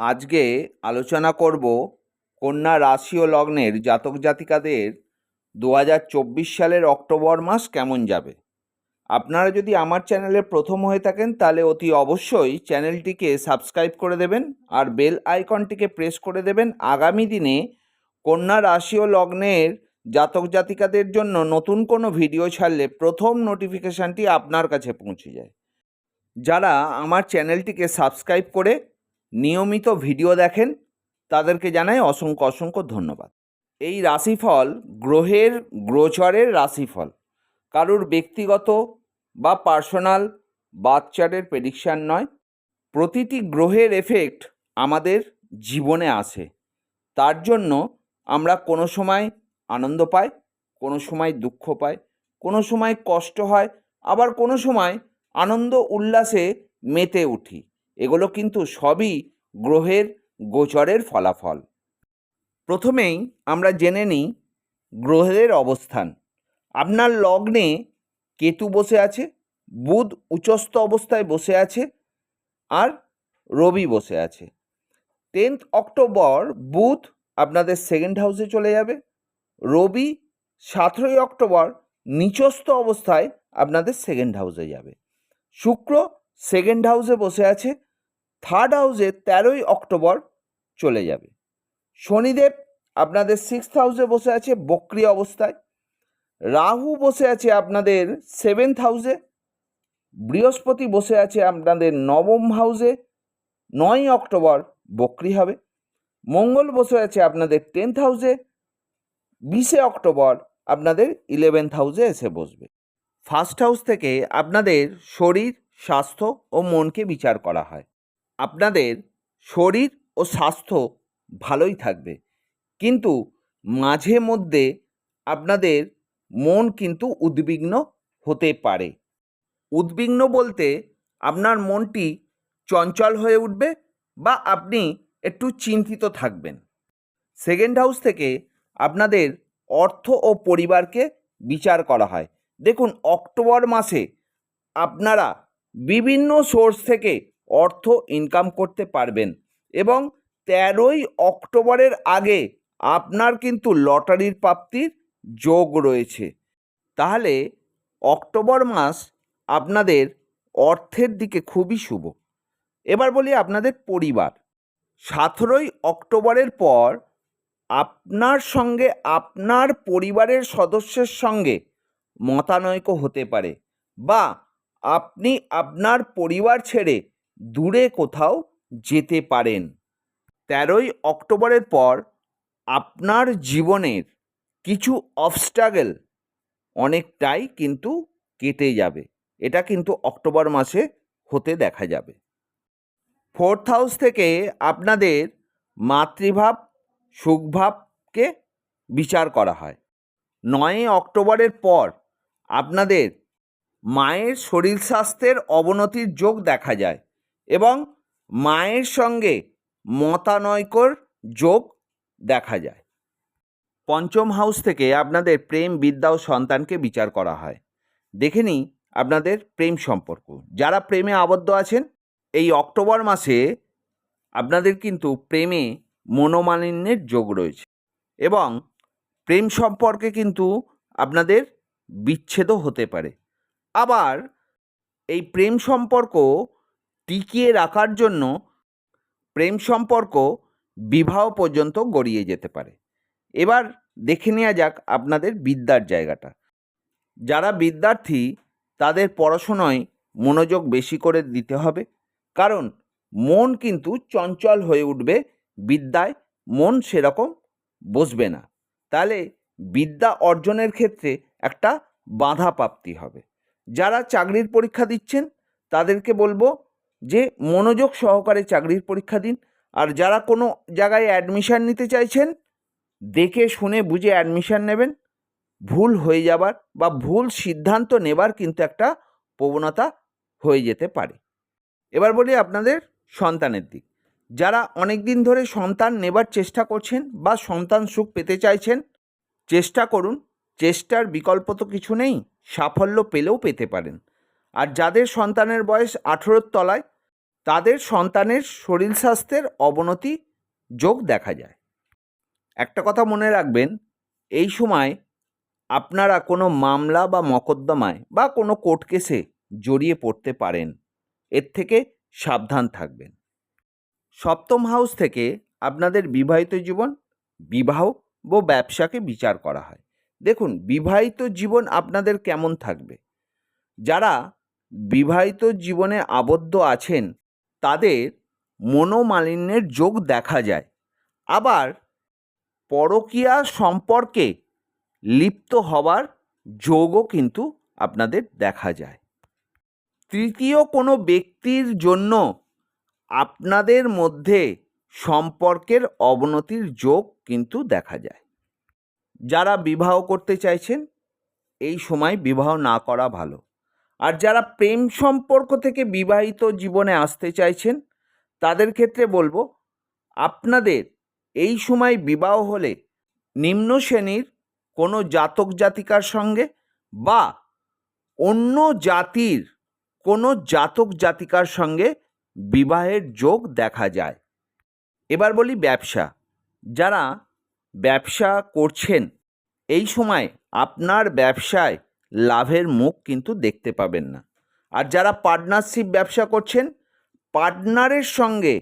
আজকে আলোচনা করব কন্যা রাশি ও লগ্নের জাতক জাতিকাদের দু হাজার চব্বিশ সালের অক্টোবর মাস কেমন যাবে? আপনারা যদি আমার চ্যানেলে প্রথম হয়ে থাকেন, তাহলে অতি অবশ্যই চ্যানেলটিকে সাবস্ক্রাইব করে দেবেন আর বেল আইকনটিকে প্রেস করে দেবেন। আগামী দিনে কন্যা রাশি ও লগ্নের জাতক জাতিকাদের জন্য নতুন কোনো ভিডিও ছাড়লে প্রথম নোটিফিকেশানটি আপনার কাছে পৌঁছে যায়। যারা আমার চ্যানেলটিকে সাবস্ক্রাইব করে নিয়মিত ভিডিও দেখেন, তাদেরকে জানাই অসংখ্য অসংখ্য ধন্যবাদ। এই রাশিফল গ্রহের গ্রোচরের রাশিফল। কারুর ব্যক্তিগত বা পার্সোনাল বাচ্চাদের প্রেডিকশান নয়, প্রতিটি গ্রহের এফেক্ট আমাদের জীবনে আসে। তার জন্য আমরা কোনো সময় আনন্দ পাই, কোনো সময় দুঃখ পাই, কোনো সময় কষ্ট হয়, আবার কোনো সময় আনন্দ উল্লাসে মেতে উঠি। এগুলো কিন্তু সবই গ্রহের গোচরের ফলাফল। প্রথমেই আমরা জেনে নিই গ্রহের অবস্থান। আপনার লগ্নে কেতু বসে আছে, বুধ উচ্চস্থ অবস্থায় বসে আছে, আর রবি বসে আছে। টেন্থ অক্টোবর, বুধ আপনাদের সেকেন্ড হাউসে চলে যাবে, রবি সতেরোই অক্টোবর নিচস্থ অবস্থায় আপনাদের সেকেন্ড হাউসে যাবে। শুক্র সেকেন্ড হাউসে বসে আছে থার্ড হাউসে তেরোই অক্টোবর চলে যাবে। শনিদেব আপনাদের সিক্সথ হাউসে বসে আছে বক্রি অবস্থায়। রাহু বসে আছে আপনাদের সেভেন্থ হাউসে বৃহস্পতি বসে আছে আপনাদের নবম হাউসে নয় অক্টোবর বক্রি হবে। মঙ্গল বসে আছে আপনাদের টেন্থ হাউসে বিশে অক্টোবর আপনাদের ইলেভেন্থ হাউসে এসে বসবে। ফার্স্ট হাউস থেকে আপনাদের শরীর, স্বাস্থ্য ও মনকে বিচার করা হয়। আপনাদের শরীর ও স্বাস্থ্য ভালোই থাকবে। কিন্তু মাঝে মধ্যে আপনাদের মন কিন্তু উদ্বিগ্ন হতে পারে। উদ্বিগ্ন বলতে আপনার মনটি চঞ্চল হয়ে উঠবে বা আপনি একটু চিন্তিত থাকবেন। সেকেন্ড হাউস থেকে আপনাদের অর্থ ও পরিবারকে বিচার করা হয়। দেখুন, অক্টোবর মাসে আপনারা বিভিন্ন সোর্স থেকে অর্থ ইনকাম করতে পারবেন। এবং তেরোই অক্টোবরের আগে আপনার কিন্তু লটারির প্রাপ্তির যোগ রয়েছে। তাহলে অক্টোবর মাস আপনাদের অর্থের দিকে খুবই শুভ। এবার বলি আপনাদের পরিবার। সতেরোই অক্টোবরের পর আপনার সঙ্গে আপনার পরিবারের সদস্যের সঙ্গে মতানৈক্য হতে পারে বা আপনি আপনার পরিবার ছেড়ে দূরে কোথাও যেতে পারেন। তেরোই অক্টোবরের পর আপনার জীবনের কিছু অবস্ট্রাগল অনেকটাই কিন্তু কেটে যাবে। এটা কিন্তু অক্টোবর মাসে হতে দেখা যাবে। ফোর্থ হাউস থেকে আপনাদের মাতৃভাব, সুখভাবকে বিচার করা হয়। নয়ই অক্টোবরের পর আপনাদের মায়ের শরীর স্বাস্থ্যের অবনতির যোগ দেখা যায়। এবং মায়ের সঙ্গে মতানৈক্যর যোগ দেখা যায়। পঞ্চম হাউস থেকে আপনাদের প্রেম বিদ্যা ও সন্তানকে বিচার করা হয়। দেখে নিই আপনাদের প্রেম সম্পর্ক। যারা প্রেমে আবদ্ধ আছেন, এই অক্টোবর মাসে আপনাদের কিন্তু প্রেমে মনোমালিন্যের যোগ রয়েছে এবং প্রেম সম্পর্কে কিন্তু আপনাদের বিচ্ছেদও হতে পারে। আবার এই প্রেম সম্পর্ক টিকিয়ে রাখার জন্য প্রেম সম্পর্ক বিবাহ পর্যন্ত গড়িয়ে যেতে পারে। এবার দেখে নেওয়া যাক আপনাদের বিদ্যার জায়গাটা। যারা বিদ্যার্থী, তাদের পড়াশোনায় মনোযোগ বেশি করে দিতে হবে। কারণ মন কিন্তু চঞ্চল হয়ে উঠবে, বিদ্যায় মন সেরকম বসবে না। তাহলে বিদ্যা অর্জনের ক্ষেত্রে একটা বাধা প্রাপ্তি হবে। যারা চাকরির পরীক্ষা দিচ্ছেন, তাদেরকে বলব যে মনোযোগ সহকারে চাকরির পরীক্ষা দিন। আর যারা কোনো জায়গায় অ্যাডমিশান নিতে চাইছেন, দেখে শুনে বুঝে অ্যাডমিশান নেবেন। ভুল হয়ে যাবার বা ভুল সিদ্ধান্ত নেবার কিন্তু একটা প্রবণতা হয়ে যেতে পারে। এবার বলি আপনাদের সন্তানের দিক। যারা অনেক দিন ধরে সন্তান নেবার চেষ্টা করছেন বা সন্তান সুখ পেতে চাইছেন, চেষ্টা করুন। চেষ্টার বিকল্প তো কিছু নেই, সাফল্য পেলেও পেতে পারেন। আর যাদের সন্তানের বয়স আঠেরোর তলায় তাদের সন্তানের শরীর স্বাস্থ্যের অবনতি যোগ দেখা যায়। একটা কথা মনে রাখবেন, এই সময় আপনারা কোনো মামলা বা মকদ্দমায় বা কোনো কোর্ট কেসে জড়িয়ে পড়তে পারেন। এর থেকে সাবধান থাকবেন। সপ্তম হাউস থেকে আপনাদের বিবাহিত জীবন, বিবাহ ও ব্যবসাকে বিচার করা হয়। দেখুন, বিবাহিত জীবন আপনাদের কেমন থাকবে? যারা বিবাহিত জীবনে আবদ্ধ আছেন তাদের মনোমালিন্যের যোগ দেখা যায়। আবার পরকীয়া সম্পর্কে লিপ্ত হওয়ার যোগও কিন্তু আপনাদের দেখা যায়। তৃতীয় কোনো ব্যক্তির জন্য আপনাদের মধ্যে সম্পর্কের অবনতির যোগ কিন্তু দেখা যায়। যারা বিবাহ করতে চাইছেন, এই সময় বিবাহ না করা ভালো। আর যারা প্রেম সম্পর্ক থেকে বিবাহিত জীবনে আসতে চাইছেন, তাদের ক্ষেত্রে বলব, আপনাদের এই সময় বিবাহ হলে নিম্ন শ্রেণির কোনো জাতক জাতিকার সঙ্গে বা অন্য জাতির কোনো জাতক জাতিকার সঙ্গে বিবাহের যোগ দেখা যায়। এবার বলি ব্যবসা। যারা ব্যবসা করছেন, এই সময় আপনার ব্যবসায় লাভের মুখ কিন্তু দেখতে পাবেন না। আর যারা পার্টনারশিপ ব্যবসা করছেন পার্টনারের সঙ্গে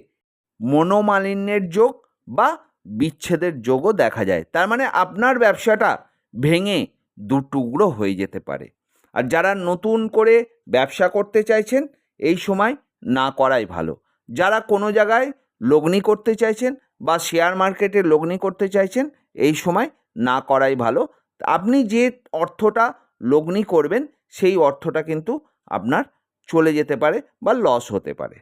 মনোমালিন্যের যোগ বা বিচ্ছেদের যোগও দেখা যায়। তার মানে আপনার ব্যবসাটা ভেঙে দুটুকরো হয়ে যেতে পারে। আর যারা নতুন করে ব্যবসা করতে চাইছেন, এই সময় না করাই ভালো। যারা কোনো জায়গায় লগ্নি করতে চাইছেন বা শেয়ার মার্কেটে লগ্নি করতে চাইছেন, এই সময় না করাই ভালো। আপনি যে অর্থটা লগ্নি করবেন, সেই অর্থটা কিন্তু আপনার চলে যেতে পারে বা লস হতে পারে।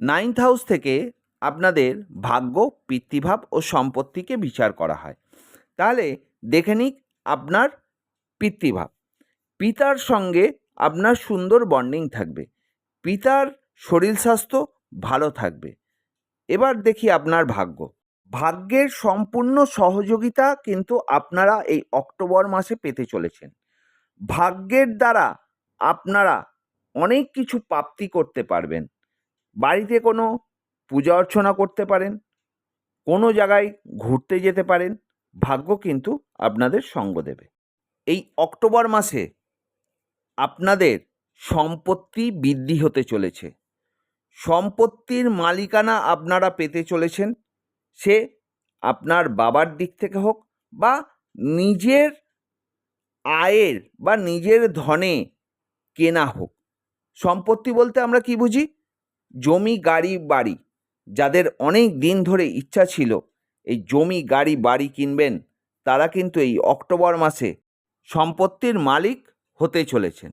নাইন্থ হাউস থেকে আপনাদের ভাগ্য, পিতৃভাব ও সম্পত্তিকে বিচার করা হয়। তাহলে দেখে নিক আপনার পিতৃভাব। পিতার সঙ্গে আপনার সুন্দর বন্ডিং থাকবে। পিতার শরীর স্বাস্থ্য ভালো থাকবে। এবার দেখি আপনার ভাগ্য। ভাগ্যের সম্পূর্ণ সহযোগিতা কিন্তু আপনারা এই অক্টোবর মাসে পেতে চলেছেন। ভাগ্যের দ্বারা আপনারা অনেক কিছু প্রাপ্তি করতে পারবেন। বাড়িতে কোনো পূজা অর্চনা করতে পারেন, কোনো জায়গায় ঘুরতে যেতে পারেন, ভাগ্য কিন্তু আপনাদের সঙ্গ দেবে। এই অক্টোবর মাসে আপনাদের সম্পত্তি বৃদ্ধি হতে চলেছে। সম্পত্তির মালিকানা আপনারা পেতে চলেছেন, সে আপনার বাবার দিক থেকে হোক বা নিজের আয়ের বা নিজের ধনে কেনা হোক। সম্পত্তি বলতে আমরা কি বুঝি? জমি, গাড়ি, বাড়ি। যাদের অনেক দিন ধরে ইচ্ছা ছিল এই জমি, গাড়ি, বাড়ি কিনবেন, তারা কিন্তু এই অক্টোবর মাসে সম্পত্তির মালিক হতে চলেছেন।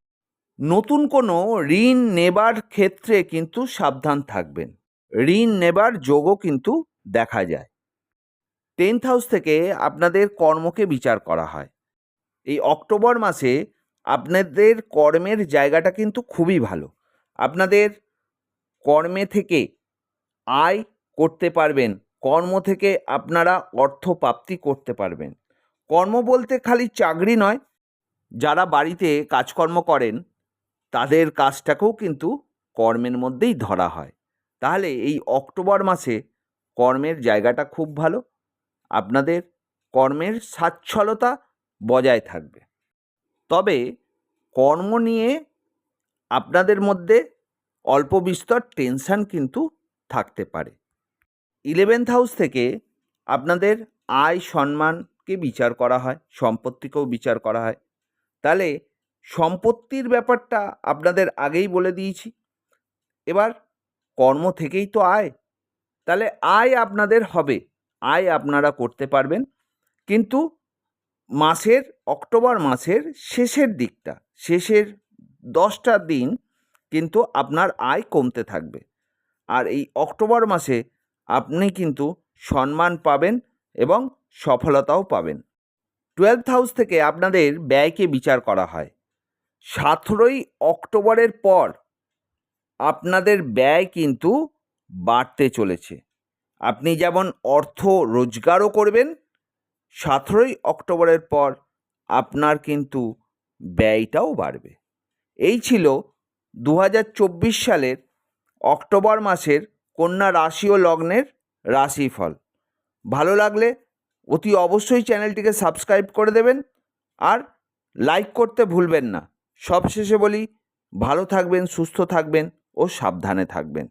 নতুন কোনো ঋণ নেবার ক্ষেত্রে কিন্তু সাবধান থাকবেন। ঋণ নেবার যোগও কিন্তু দেখা যায়। টেন্থ হাউস থেকে আপনাদের কর্মকে বিচার করা হয়। এই অক্টোবর মাসে আপনাদের কর্মের জায়গাটা কিন্তু খুবই ভালো। আপনাদের কর্মে থেকে আয় করতে পারবেন, কর্ম থেকে আপনারা অর্থ প্রাপ্তি করতে পারবেন। কর্ম বলতে খালি চাকরি নয়, যারা বাড়িতে কাজকর্ম করেন, তাদের কাজটাকেও কিন্তু কর্মের মধ্যেই ধরা হয়। তাহলে এই অক্টোবর মাসে কর্মের জায়গাটা খুব ভালো। আপনাদের কর্মের সাচ্ছলতা বজায় থাকবে। তবে কর্ম নিয়ে আপনাদের মধ্যে অল্প বিস্তর টেনশান কিন্তু থাকতে পারে। ইলেভেন্থ হাউস থেকে আপনাদের আয় সম্মানকে বিচার করা হয়, সম্পত্তিকেও বিচার করা হয়। তাহলে সম্পত্তির ব্যাপারটা আপনাদের আগেই বলে দিয়েছি। এবার কর্ম থেকেই তো আয়। তাহলে আয় আপনাদের হবে, আয় আপনারা করতে পারবেন। কিন্তু মাসের, অক্টোবর মাসের শেষের দিকটা। শেষের দশটা দিন কিন্তু আপনার আয় কমতে থাকবে। আর এই অক্টোবর মাসে আপনি কিন্তু সম্মান পাবেন এবং সফলতাও পাবেন। টুয়েলভ হাউস থেকে আপনাদের ব্যয়কে বিচার করা হয়। সতেরোই অক্টোবরের পর আপনাদের ব্যয় কিন্তু বাড়তে চলেছে। আপনি যেমন অর্থ রোজগারও করবেন সতেরোই অক্টোবরের পর আপনার কিন্তু ব্যয়টাও বাড়বে। এই ছিল দু হাজার চব্বিশ সালের অক্টোবর মাসের কন্যা রাশি ও লগ্নের রাশিফল। ভালো লাগলে অতি অবশ্যই চ্যানেলটিকে সাবস্ক্রাইব করে দেবেন আর লাইক করতে ভুলবেন না। সবশেষে বলি, ভালো থাকবেন, সুস্থ থাকবেন ও সাবধানে থাকবেন।